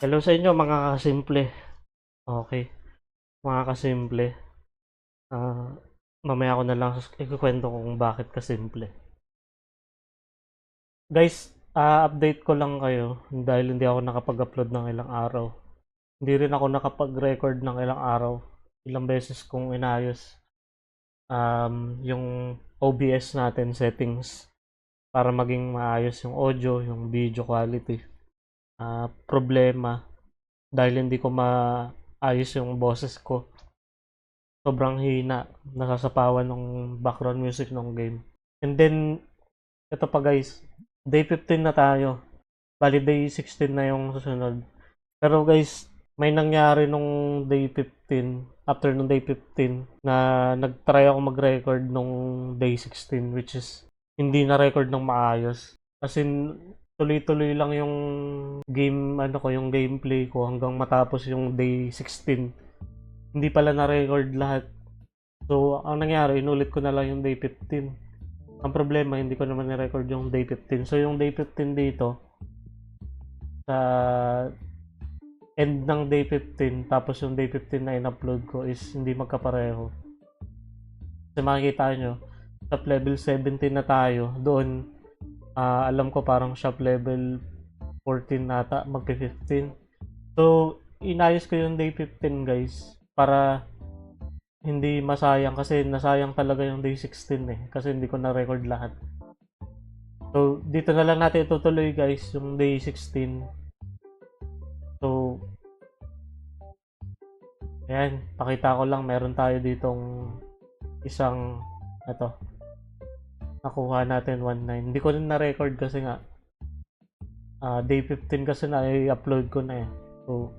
Hello sa inyo mga kasimple. Okay. Mga kasimple. Ah, mamaya ko na lang ikukwento kung bakit kasimple. Guys, ah update ko lang kayo dahil hindi ako nakapag-upload ng ilang araw. Hindi rin ako nakapag-record ng ilang araw. Ilang beses kong inayos um, yung OBS natin settings para maging maayos yung audio, yung video quality ah, problema dahil hindi ko maayos yung boses ko. Sobrang hina, nasasapawan ng background music ng game. And then, ito pa guys, day 15 na tayo. Bali day 16 na yung susunod. Pero guys, may nangyari nung day 15, after nung day 15, na nag-try ako mag-record nung day 16, which is hindi na record ng maayos. As in, tuloy-tuloy lang yung game ano ko yung gameplay ko hanggang matapos yung day 16 hindi pala na-record lahat. So ang nangyari inulit ko na lang yung day 15 ang problema hindi ko naman na-record yung day 15 so yung day 15 dito sa end ng day 15 tapos yung day 15 na in-upload ko is hindi magkapareho. Kasi makikita nyo top level 17 na tayo doon ah, alam ko parang shop level 14 nata, magpi 15. So, inayos ko yung day 15 guys para hindi masayang kasi nasayang talaga yung day 16 eh kasi hindi ko na-record lahat. So, dito na lang natin itutuloy guys yung day 16. So, ayan, pakita ko lang meron tayo ditong isang ito, nakuha natin 1.9. Hindi ko rin na-record kasi nga ah, day 15 kasi na i-upload ko na eh. So,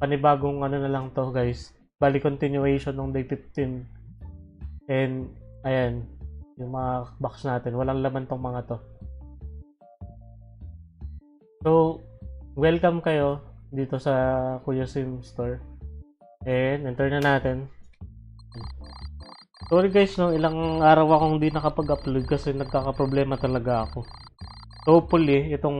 panibagong ano na lang to guys. Bali continuation ng day 15. And, ayan, yung mga box natin. Walang laman tong mga to. So, welcome kayo dito sa Kuya Sim Store. And, enter na natin. Sorry guys, no, ilang araw akong hindi nakapag-upload kasi nagkakaproblema talaga ako. Hopefully, itong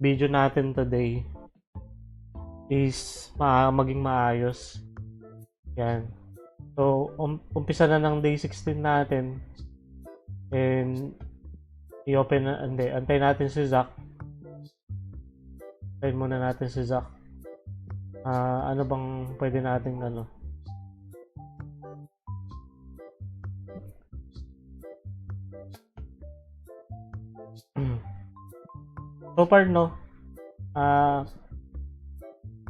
video natin today is ma maging maayos. Yan. So, um, umpisa na ng day 16 natin. And, i-open na, hindi, antay natin si Zach. Antayin muna natin si Zach. Ah, ano bang pwede nating ano, so far no. Ah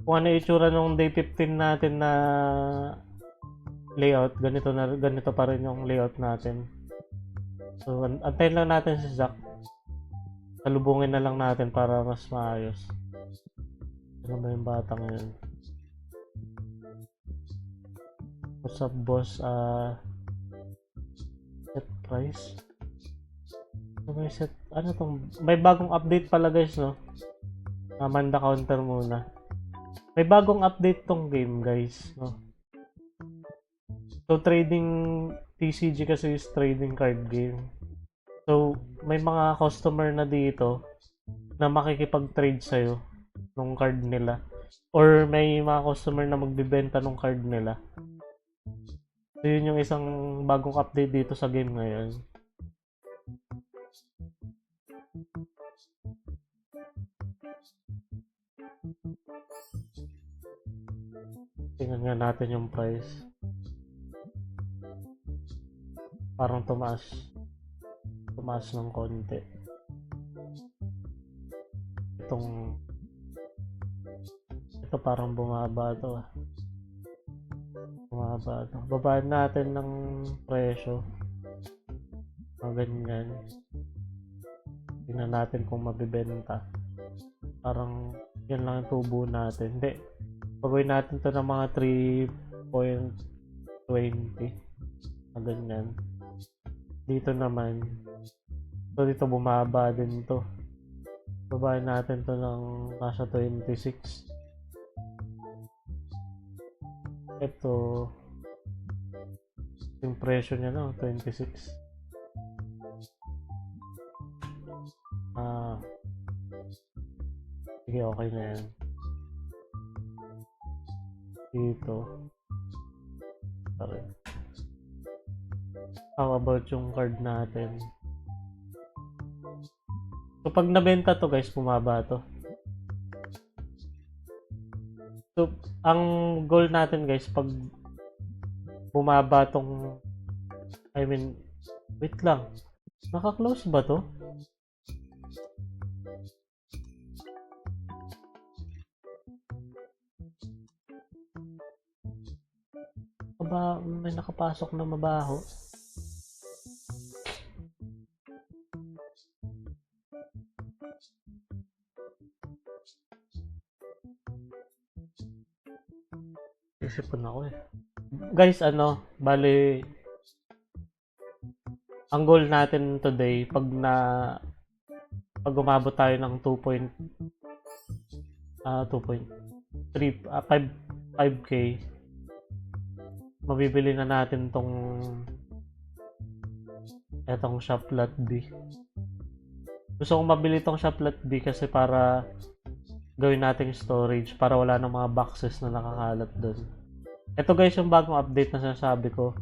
kung ano itsura nung day 15 natin na layout ganito na ganito pa rin yung layout natin. So an- antayin lang natin si Zack. Salubungin na lang natin para mas maayos. Ano ba yung bata ngayon. What's up boss? Ah set price ano may set, ano tong, may bagong update pala guys, no? Amanda counter muna. May bagong update tong game guys, no? So, trading, TCG kasi is trading card game. So, may mga customer na dito na makikipag-trade sa'yo nung card nila. Or may mga customer na magbibenta nung card nila. So, yun yung isang bagong update dito sa game ngayon. Tingnan nga natin yung price. Parang tumaas. Tumaas ng konti. Itong ito parang bumaba to ah. Bumaba to. Babaan natin ng presyo. Mga ganyan. Tingnan natin kung mabibenta. Parang yan lang yung tubo natin. Hindi. Pagawin natin to ng mga 3.20. Na ganyan. Dito naman. So dito bumaba din to. Babayin natin to ng nasa 26. Ito. Yung presyo niya no, 26. Ah. Sige, okay na yan. Dito. Sorry. How about yung card natin? So, pag nabenta to guys, bumaba to. So, ang goal natin guys, pag bumaba tong I mean, wait lang. Naka-close ba to? Aba, may nakapasok na mabaho. Isipan ako eh. Guys, ano, bali, ang goal natin today, pag na, pag umabot tayo ng 2 point, ah, 2.3, ah, 5, 5k, mabibili na natin tong etong shop lot B. Gusto kong mabili tong shop lot B kasi para gawin nating storage para wala nang mga boxes na nakakalat doon. Ito guys yung bagong update na sinasabi ko.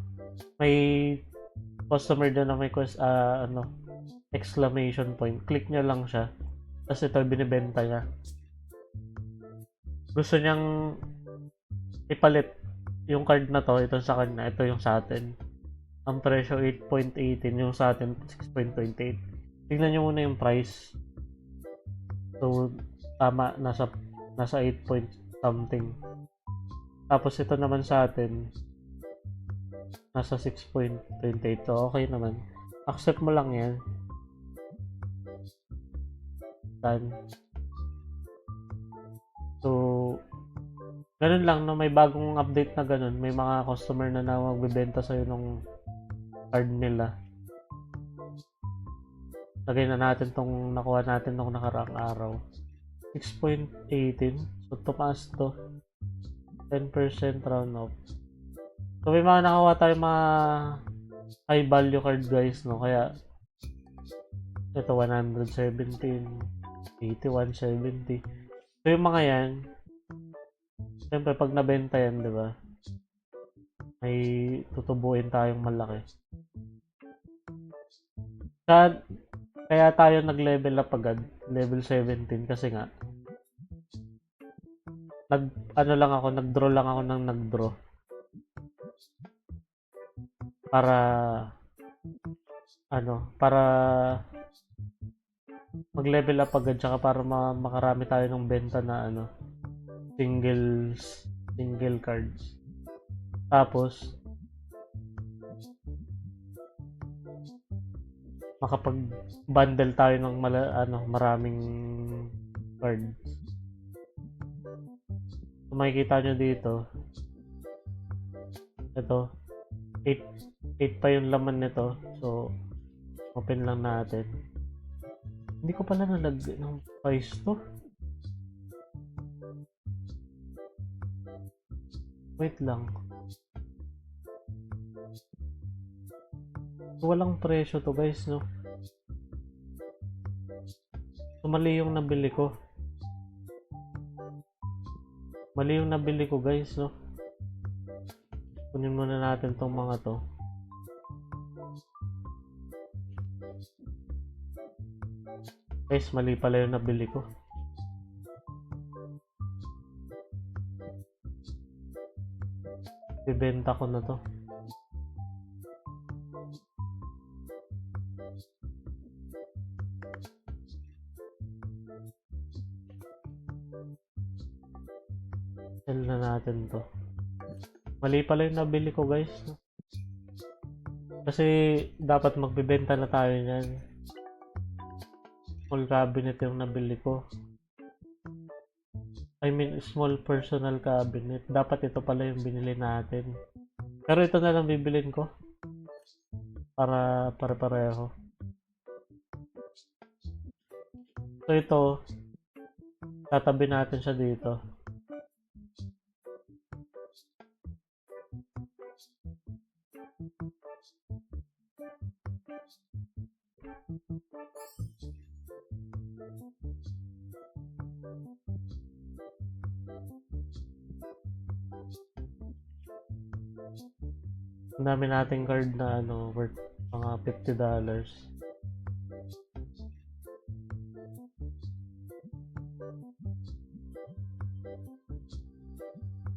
May customer doon na may quest, ah, ano, exclamation point. Click nyo lang siya. Tapos ito binibenta niya. Gusto niyang ipalit yung card na to, ito sa kanya, ito yung sa atin. Ang presyo 8.18, yung sa atin 6.28. Tingnan nyo muna yung price. So, tama, nasa, nasa 8 point something. Tapos ito naman sa atin, nasa 6.28. So, okay naman. Accept mo lang yan. Done. So, ganun lang, no, may bagong update na ganun. May mga customer na na magbebenta sa'yo ng card nila. Lagay na natin tong nakuha natin nung nakaraang araw. 6.18. So, tumaas to. 10% round off. So, may mga nakawa tayo mga high value card guys, no? Kaya, ito 117, 81, 70. So, yung mga yan, Siyempre, pag nabenta yan, di ba? May tutubuin tayong malaki. Sa, kaya tayo nag-level up agad, level 17 kasi nga nag ano lang ako, nag-draw lang ako ng nag-draw. Para ano, para mag-level up agad tsaka para ma- makarami tayo ng benta na ano, singles, single cards. Tapos, makapag-bundle tayo ng mala, ano, maraming cards. Kung makikita nyo dito, ito, 8, 8 pa yung laman nito. So, open lang natin. Hindi ko pala nalagay ng price to. Wait lang. Walang presyo to guys, no? So, mali yung nabili ko. Mali yung nabili ko guys, no? Kunin muna natin tong mga to. Guys, mali pala yung nabili ko. Bibenta ko na to. Sell na natin to. Mali pala yung nabili ko guys. Kasi dapat magbibenta na tayo niyan. Full cabinet yung nabili ko. I mean, small personal cabinet. Dapat ito pala yung binili natin. Pero ito na lang bibilin ko. Para pare-pareho. So ito, tatabi natin siya dito. Ang dami nating card na ano, worth mga 50 dollars.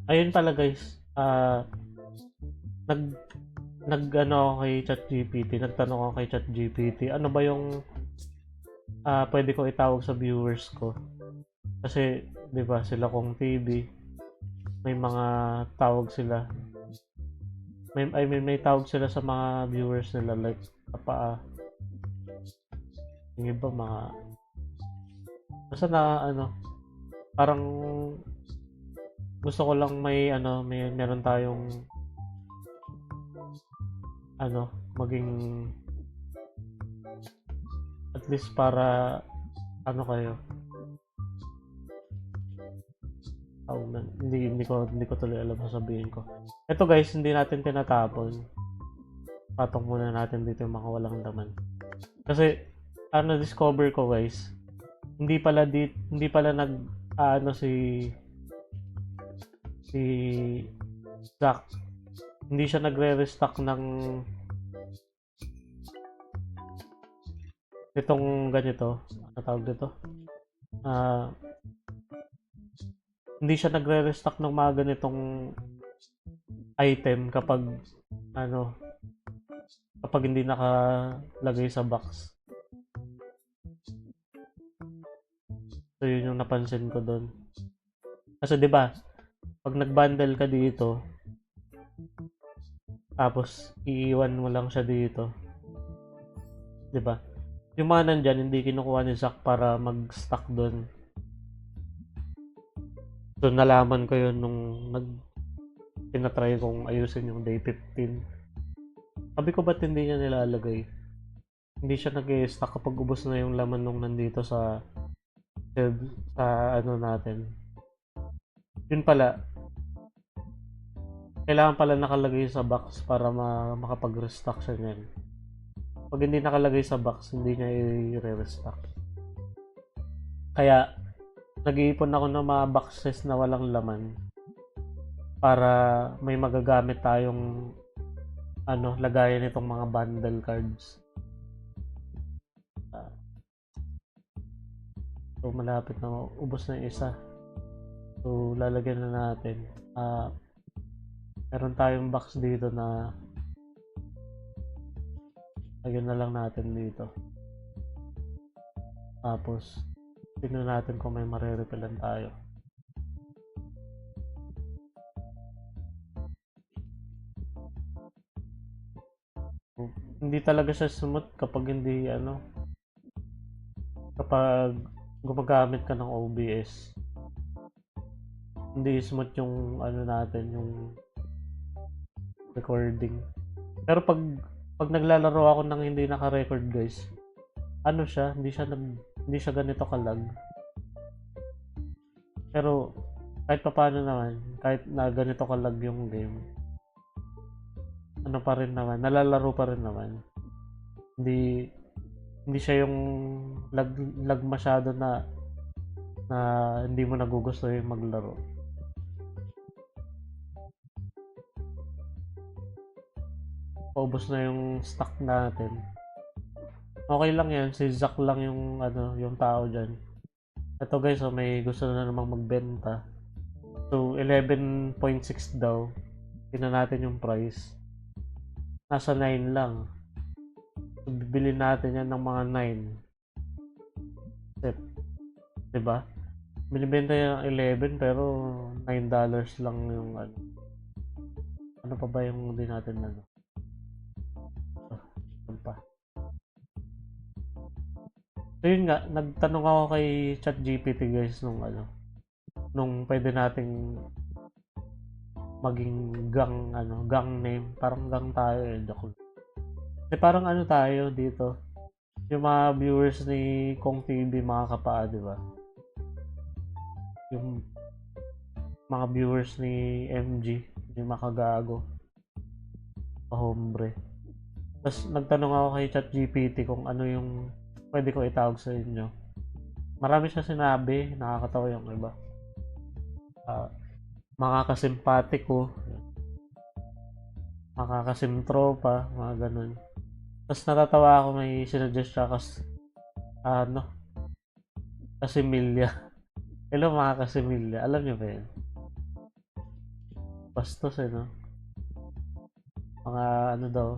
Ayun pala guys, ah nag nag ano kay ChatGPT, nagtanong ako kay ChatGPT, ano ba yung ah pwede ko itawag sa viewers ko? Kasi 'di ba sila kong TV, may mga tawag sila. May I mean, may tawag sila sa mga viewers nila like papa yung iba mga basta na ano parang gusto ko lang may ano may meron tayong ano maging at least para ano kayo Oh, man. hindi hindi ko hindi ko tuloy alam sasabihin ko. Ito guys, hindi natin tinatapon. Patong muna natin dito yung mga walang laman. Kasi ano discover ko guys, hindi pala di, hindi pala nag ano si si Zach hindi siya nagre-restock ng itong ganito ano tawag dito ah hindi siya nagre-restock ng mga ganitong item kapag ano kapag hindi nakalagay sa box. So yun yung napansin ko doon kasi 'di ba pag nag-bundle ka dito tapos iiwan mo lang siya dito 'di ba? Yung mga nandyan hindi kinukuha ni Zack para mag-stock doon so nalaman ko yun nung nag tinatry kong ayusin yung day 15 sabi ko ba't hindi niya nilalagay hindi siya nag-stock kapag ubos na yung laman nung nandito sa sa ano natin yun pala kailangan pala nakalagay sa box para ma makapag-restock siya niyan. Pag hindi nakalagay sa box, hindi niya i-restock. Kaya, nag-iipon ako ng mga boxes na walang laman para may magagamit tayong ano, lagayan itong mga bundle cards. Ah. so, malapit na ubos na isa. So, lalagyan na natin. Ah, meron tayong box dito na lagyan na lang natin dito tapos tingnan natin kung may marerepelan tayo hindi talaga siya smooth kapag hindi ano kapag gumagamit ka ng OBS hindi smooth yung ano natin yung recording. Pero pag pag naglalaro ako ng hindi naka-record, guys, ano siya, hindi siya nag hindi siya ganito kalag. Pero kahit pa paano naman, kahit na ganito kalag yung game, ano pa rin naman, nalalaro pa rin naman. Hindi hindi siya yung lag, lag masyado na na hindi mo nagugusto yung maglaro. paubos na yung stock natin. Okay lang yan, si Zack lang yung ano, yung tao diyan. Ito guys, oh, may gusto na namang magbenta. So 11.6 daw. Tingnan natin yung price. Nasa 9 lang. So, bibili natin yan ng mga 9. Set. 'Di ba? Binibenta yung 11 pero 9 dollars lang yung ano. Ano pa ba yung hindi natin ano? pa. So yun nga, nagtanong ako kay ChatGPT guys nung ano, nung pwede nating maging gang ano, gang name, parang gang tayo eh, joke. Eh parang ano tayo dito, yung mga viewers ni Kong TV mga kapaa, di ba? Yung mga viewers ni MG, yung makagago, pahombre. Tapos nagtanong ako kay ChatGPT kung ano yung pwede ko itawag sa inyo. Marami siya sinabi, nakakatawa yung iba. Uh, makakasimpatic ko. makakasim tropa, mga ganun. Tapos natatawa ako may sinuggest siya kas ano Casimilya. Hello mga Casimilya. Alam niyo ba yun? Bastos eh, no? Mga ano daw,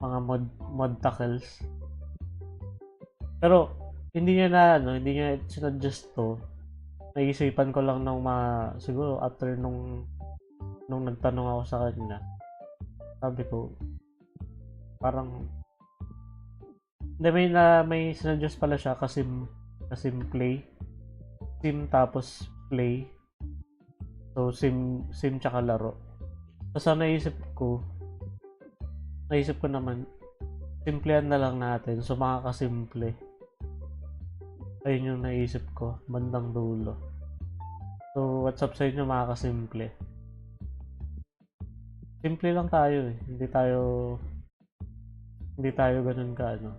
mga mod, mod tackles. Pero, hindi niya na, ano, hindi niya sinuggest to. Naisipan ko lang ng mga, siguro after nung, nung nagtanong ako sa kanya. Sabi ko, parang, hindi, may na, may sinuggest pala siya kasi, kasi play. Sim tapos play. So, sim, sim tsaka laro. Tapos ang naisip ko, naisip ko naman, simplehan na lang natin. So, makakasimple. Ayun yung naisip ko, bandang dulo. So, what's up sa inyo mga kasimple? Simple lang tayo eh. Hindi tayo, hindi tayo ganun ka ano.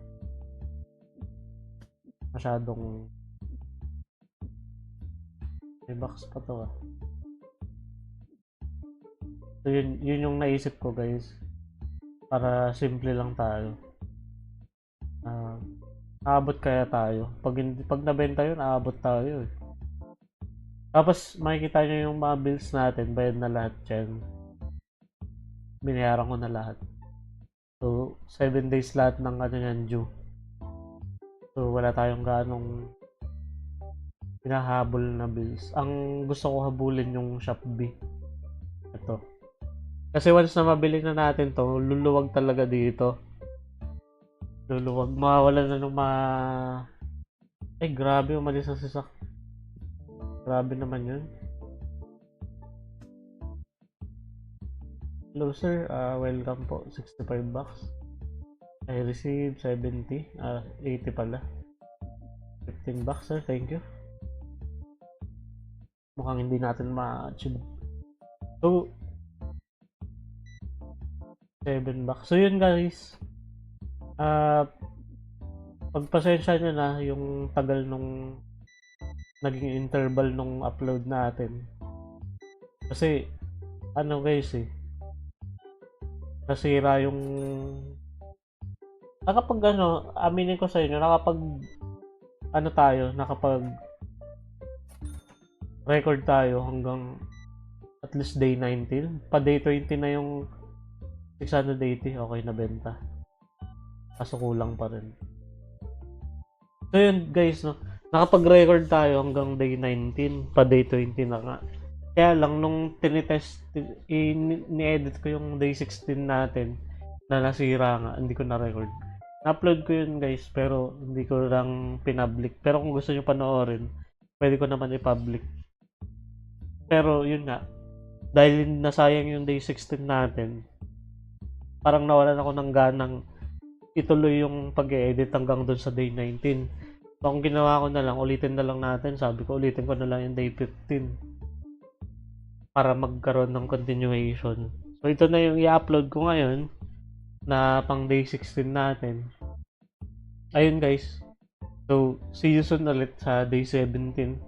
Masyadong, may box pa to ah. So, yun, yun yung naisip ko guys. Para simple lang tayo. Aabot kaya tayo. Pag, pag nabenta yun, aabot tayo eh. Tapos, makikita nyo yung mga bills natin. Bayad na lahat yan. Binayaran ko na lahat. So, 7 days lahat ng ano yan due. So, wala tayong ganong hinahabol na bills. Ang gusto ko habulin yung Shopee. Ito. Kasi once na mabili na natin to, luluwag talaga dito. Luluwag. Mawawala na ng mga... Eh, grabe, umalis na si Sak. Grabe naman yun. Hello sir, Ah, welcome po. 65 bucks. I received 70. Ah, 80 pala. 15 bucks sir, thank you. Mukhang hindi natin ma-achieve. So, 7 bucks. So yun guys. Ah, pagpasensya nyo na yung tagal nung naging interval nung upload natin. Kasi, ano guys eh, nasira yung nakapag ano, aminin ko sa inyo, nakapag ano tayo, nakapag record tayo hanggang at least day 19. Pa day 20 na yung 680, okay na benta. Kaso kulang pa rin. So yun guys, no, nakapag-record tayo hanggang day 19, pa day 20 na nga. Kaya lang, nung tinitest, ni-edit ko yung day 16 natin, na nasira nga, hindi ko na-record. Na-upload ko yun guys, pero hindi ko lang pinpublic. Pero kung gusto nyo panoorin, pwede ko naman i-public. Pero yun nga, dahil nasayang yung day 16 natin, parang nawalan ako ng ganang ituloy yung pag-edit hanggang doon sa day 19. So, ang ginawa ko na lang, ulitin na lang natin. Sabi ko, ulitin ko na lang yung day 15 para magkaroon ng continuation. So, ito na yung i-upload ko ngayon na pang day 16 natin. Ayun guys. So, see you soon ulit sa day 17.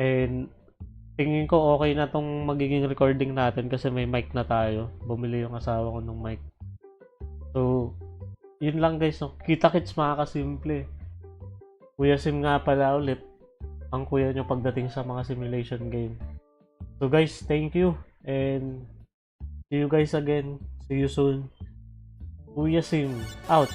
And, tingin ko okay na tong magiging recording natin kasi may mic na tayo. Bumili yung asawa ko ng mic. So, yun lang guys. No? Kita-kits mga kasimple. Kuya Sim nga pala ulit. Ang kuya nyo pagdating sa mga simulation game. So guys, thank you. And see you guys again. See you soon. Kuya Sim, out.